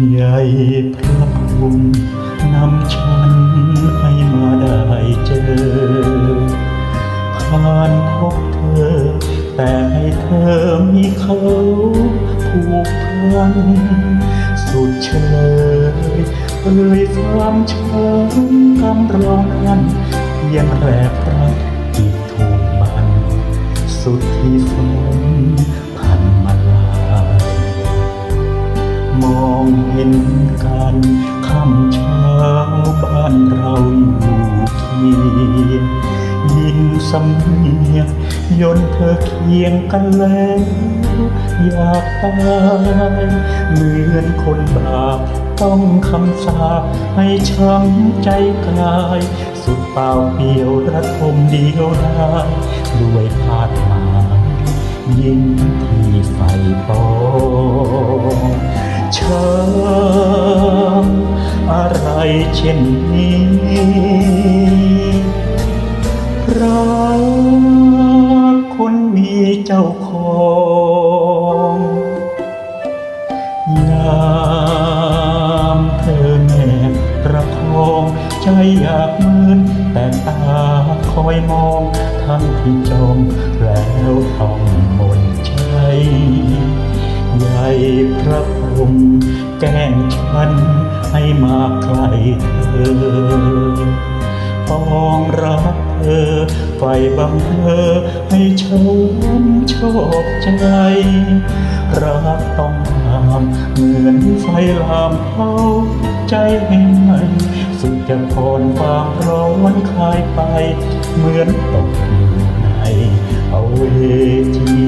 ใหญ่พระคุณนำฉันให้มาได้เจอผ่านพบเธอ แต่ให้เธอมีเขาผูกพันสุดเฉลยเอ่ยความช้ำคำร้องนั้นเพียงแรกรักที่ถูกมัน สุดที่ฝัน องเห็นกันคำเช้าบ้านเราอยู่เคียงยินสำเนียงยนเธอเคียงกันแล้วอยากตายเหมือนคนบาปต้องคำสาให้ช้ำใจกลาย สุดเปล่าเปลี่ยวระทมเดียวดายด้วยพาดมายยิ่งที่ไฟปอง ช้ำอะไรเช่นนี้รักคนมีเจ้าของยามเธอแนบประคองใจอยากมืนแต่ตาคอยมองทั้งที่จ พระพรหมแกล้งฉันให้มาใกล้เธอปองรักเธอไฟบังเธอให้ช้ำชอบใจ รักต้องหามเหมือนไฟลามเผาใจให้มันสุดจะพรความร้อนคลายไป เหมือนตกอยู่ในเอาเวที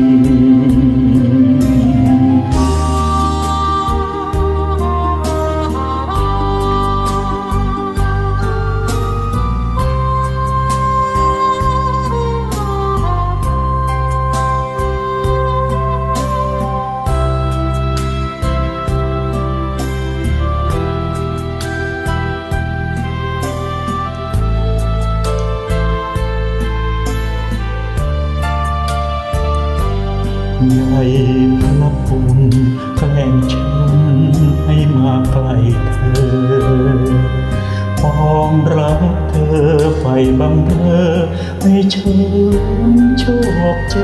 ใหญ่พระคุณแกล้งฉันให้มาใกล้เธอปองรักเธอไฟบังเธอให้ฉันโชคใจ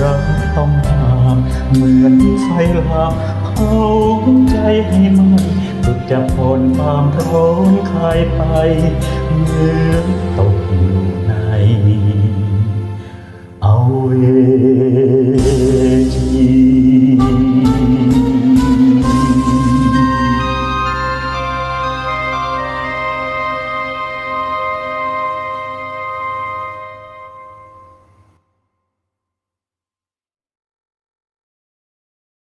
รักต้องหามเหมือนไฟลามเผาใจให้ไหมสุดจะพ้นความร้อนคลายไปเหมือนตก